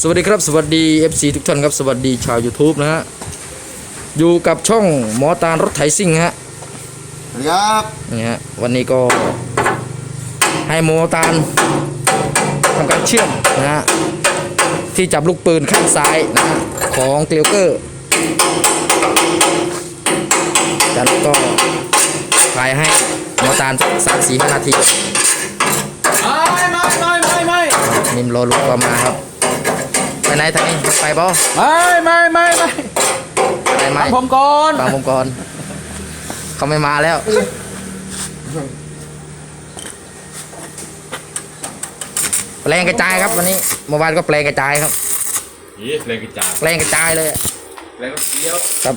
สวัสดีครับสวัสดี FC ทุกท่านครับสวัสดีชาว YouTube นะฮะอยู่กับช่องหมอตาลรถไถซิ่งฮะสวัสดีครับนี่ฮะวันนี้ก็ให้หมอตาลทำการเชื่อมนะฮะที่จับลูกปืนข้างซ้ายนะฮะของเกลียวเกอร์จากนั้นก็ถ่ายให้หมอตาลสามสี่ห้านาทีไม่ไม่ไม่ไม่ไม่นิมโลลุกก็มาครับ ไปไหนทางนี้ไปบ่ไม่ไม่ไม่ไม่ไปไหมผมก่อนฟังผมก่อนเขาไม่มาแล้วแปลงกระจายครับวันนี้เมื่อวานก็แปลงกระจายครับยี่เพลงกระจายแปลงกระจายเลยอะเพลงเดียวครับ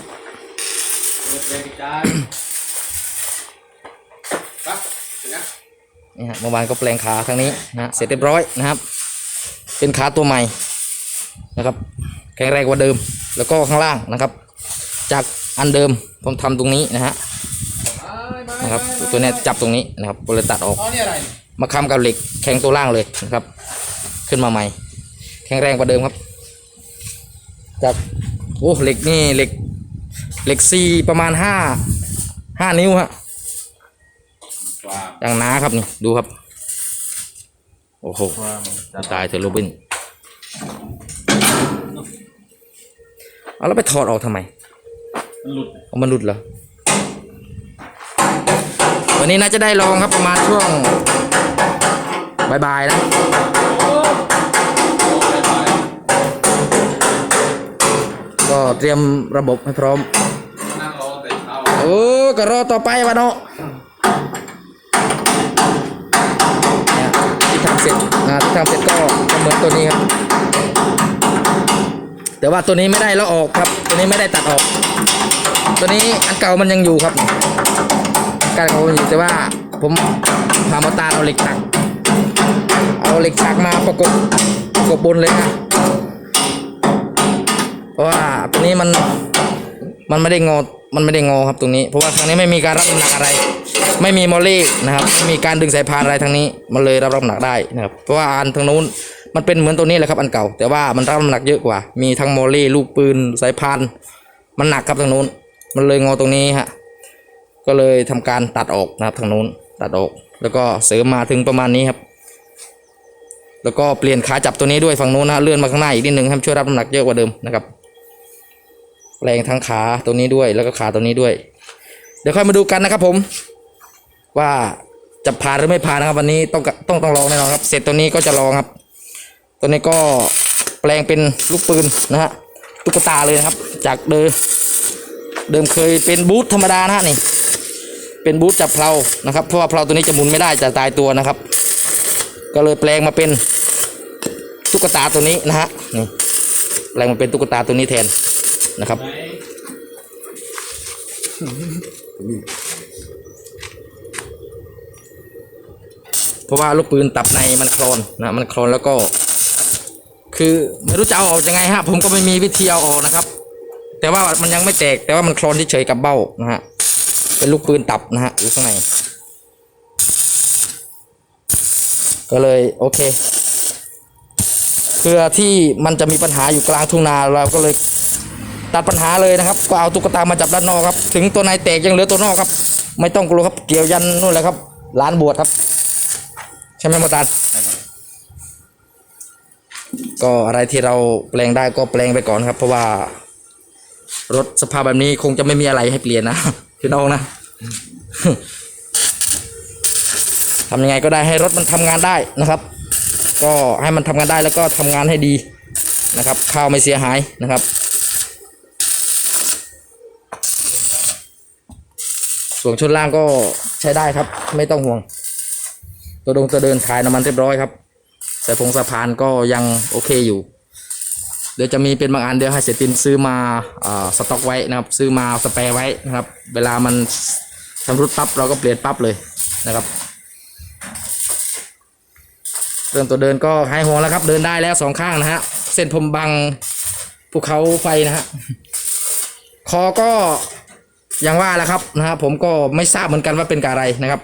เพลงกระจายครับนะนี่ฮะเมื่อวานก็แปลงขาครั้งนี้นะฮะเสร็จเรียบร้อยนะครับ เป็นขาตัวใหม่ นะครับแข็งแรงกว่าเดิมแล้วก็ข้างล่างนะครับ จากอันเดิมผมทำตรงนี้นะฮะนะครับตัวเนี้ยจับตรงนี้นะครับก็เลยตัดออกอ๋อนี่อะไรมาค้ำกับเหล็กแข็งตัวล่างเลยนะครับ ขึ้นมาใหม่ แข็งแรงกว่าเดิมครับ จากโอ้เหล็กนี่เหล็กเหล็กซีประมาณห้าห้านิ้วฮะว้าวอย่างหนาครับนี่ดูครับ โอ้โหว้าวตายเถอะโรบิน เอาแล้วไปถอดออกทำไม มันหลุดเอามันหลุดเหรอ วันนี้น่าจะได้ลองครับประมาณช่วงบ่ายๆนะ ก็เตรียมระบบให้พร้อม นั่งรอแต่เช้าโอ้ก็รอต่อไปวะเนาะเนี่ยที่ทำเสร็จนะที่ทำเสร็จก็ก็เหมือนตัวนี้ครับ แต่ว่าตัวนี้ไม่ได้แล้วออกครับ ตัวนี้ไม่ได้ตัดออก ตัวนี้อันเก่ามันยังอยู่ครับการเก่ามันอยู่แต่ว่าผมพามาตาเอาเหล็กตัก เอาเหล็กฉากมาประกบประกบบนเลยนะเพราะว่าตัวนี้มันมันไม่ได้งอ มันไม่ได้งอครับตรงนี้ เพราะว่าทางนี้ไม่มีการรับน้ำหนักอะไร ไม่มีมอลลี่นะครับ ไม่มีการดึงสายพานอะไรทางนี้ มันเลยรับน้ำหนักได้นะครับ เพราะว่าอันทางนู้น มันเป็นเหมือนตัวนี้แหละครับอันเก่า แต่ว่ามันรับน้ำหนักเยอะกว่า มีทั้งมอลลี่ลูกปืนสายพานมันหนักครับทางนู้น มันเลยงอตรงนี้ฮะก็เลยทำการตัดออกนะครับทางนู้นตัดออก แล้วก็เสริมมาถึงประมาณนี้ครับ แล้วก็เปลี่ยนขาจับตัวนี้ด้วยฝั่งนู้นนะเลื่อนมาข้างหน้าอีกนิดนึงให้มันช่วยรับน้ำหนักเยอะกว่าเดิมนะครับแรงทั้งขาตัวนี้ด้วยแล้วก็ขาตัวนี้ด้วย เดี๋ยวค่อยมาดูกันนะครับผม ว่าจะผ่านหรือไม่ผ่านนะครับวันนี้ต้องต้องต้องลองแน่นอนครับ เสร็จตัวนี้ก็จะลองครับ ตัวนี้ก็แปลงเป็นลูกปืนนะฮะตุ๊กตาเลยนะครับ จากเดิมเดิมเคยเป็นบูทธรรมดานะฮะนี่ เป็นบูทจับเพลานะครับเพราะว่าเพลาตัวนี้จะหมุนไม่ได้จะตายตัวนะครับ ก็เลยแปลงมาเป็นตุ๊กตาตัวนี้นะฮะนี่แปลงมาเป็นตุ๊กตาตัวนี้แทนนะครับเพราะว่าลูกปืนตับในมันคลอนนะมันคลอนแล้วก็ คือไม่รู้จะเอาออกยังไงฮะผมก็ไม่มีวิธีเอาออกนะครับ แต่ว่ามันยังไม่แตกแต่ว่ามันคลอนเฉยๆกับเบ้านะฮะเป็นลูกปืนตับนะฮะอยู่ข้างในก็เลยโอเคเพื่อที่มันจะมีปัญหาอยู่กลางทุ่งนาเราก็เลยตัดปัญหาเลยนะครับ ก็เอาตุ๊กตามาจับด้านนอกครับ ถึงตัวในแตกยังเหลือตัวนอกครับ ไม่ต้องกลัวครับเกี่ยวยันนู่นแหละครับร้านบวชครับ ใช่ไหมโมตา ก็อะไรที่เราแปลงได้ก็แปลงไปก่อนครับ เพราะว่ารถสภาพแบบนี้คงจะไม่มีอะไรให้เปลี่ยนนะพี่น้องนะทำยังไงก็ได้ให้รถมันทำงานได้นะครับ ก็ให้มันทำงานได้แล้วก็ทำงานให้ดีนะครับข้าวไม่เสียหายนะครับ ส่วนชุดล่างก็ใช้ได้ครับ ไม่ต้องห่วง ตัวดงตัวเดินถ่ายน้ำมันเรียบร้อยครับ แต่พงสะพานก็ยังโอเคอยู่ เดี๋ยวจะมีเป็นบางอันเดี๋ยวให้เสตินซื้อมาอสต็อกไว้นะครับ ซื้อมาสเปรย์ไว้นะครับ เวลามันชำรุดปั๊บเราก็เปลี่ยนปั๊บเลยนะครับเรื่องตัวเดินก็หายห่วงแล้วครับ เดินได้แล้วสองข้างนะฮะเส้นผมบังภูเขาไฟนะฮะคอก็อย่างว่าแหละครับนะฮะผมก็ไม่ทราบเหมือนกันว่าเป็นกอะไรนะครับ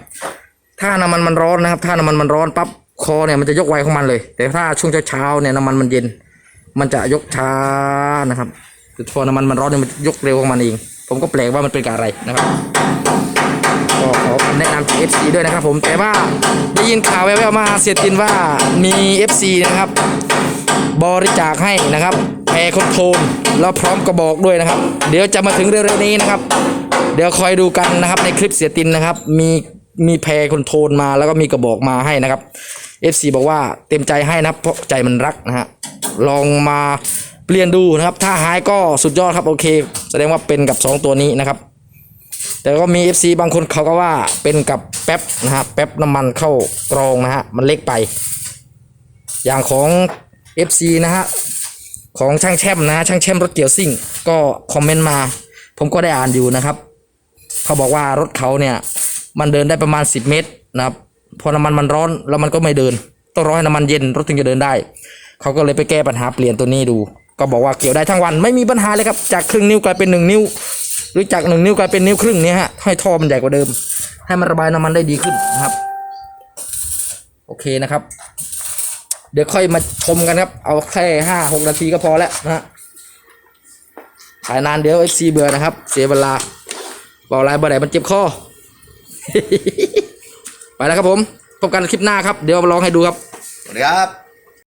ถ้าน้ำมันมันร้อนนะครับ ถ้าน้ำมันมันร้อนปั๊บ คอเนี่ยมันจะยกไวของมันเลย แต่ถ้าช่วงเช้าๆเนี่ยน้ำมันมันเย็น มันจะยกช้านะครับคือพอน้ำมันมันร้อนเนี่ยมันยกเร็วของมันเอง ผมก็แปลกว่ามันเป็นกับอะไรนะครับก็ขอแนะนำ FC ด้วยนะครับ ผมแต่ว่าได้ยินข่าวแว่วๆมาเสียตินว่ามี FC นะครับ บริจาคให้นะครับแพรคอนโทรลแล้วพร้อมกระบอกด้วยนะครับ เดี๋ยวจะมาถึงเร็วๆนี้นะครับ เดี๋ยวคอยดูกันนะครับในคลิปเสียตินนะครับ มีมีแพรคอนโทรลมาแล้วก็มีกระบอกมาให้นะครับ FC บอกว่าเต็มใจให้นะครับเพราะใจมันรักนะฮะลองมาเปลี่ยนดูนะครับ ถ้าหายก็สุดยอดครับโอเค แสดงว่าเป็นกับ 2 ตัวนี้นะครับ แต่ก็มี FC บางคนเขาก็ว่าเป็นกับแป๊บนะฮะแป๊บน้ำมันเข้ากรองนะฮะมันเล็กไป อย่างของ FC นะฮะของช่างแช่มนะ ช่างแช่มรถเกี่ยวซิ่ง ก็คอมเมนต์มา ผมก็ได้อ่านอยู่นะครับ เขาบอกว่ารถเขาเนี่ย มันเดินได้ประมาณ 10 เมตรนะครับ พอน้ำมันมันร้อนแล้วมันก็ไม่เดิน ต้องรอให้น้ำมันเย็นรถถึงจะเดินได้ เขาก็เลยไปแก้ปัญหาเปลี่ยนตัวนี้ดู ก็บอกว่าเกี่ยวได้ทั้งวันไม่มีปัญหาเลยครับ จากครึ่งนิ้วกลายเป็นหนึ่งนิ้ว หรือจากหนึ่งนิ้วกลายเป็นนิ้วครึ่งเนี่ยฮะให้ท่อมันใหญ่กว่าเดิม ให้มันระบายน้ำมันได้ดีขึ้นนะครับโอเคนะครับ เดี๋ยวค่อยมาชมกันครับ เอาแค่ห้าหกนาทีก็พอแล้วนะฮะถ่ายนานเดี๋ยวเอฟซีเบื่อนะครับ เสียเวลาบอกอะไรบ่ได้มันเจ็บคอ แล้วครับผมพบกันคลิปหน้าครับ เดี๋ยวมาลองให้ดูครับสวัสดีครับ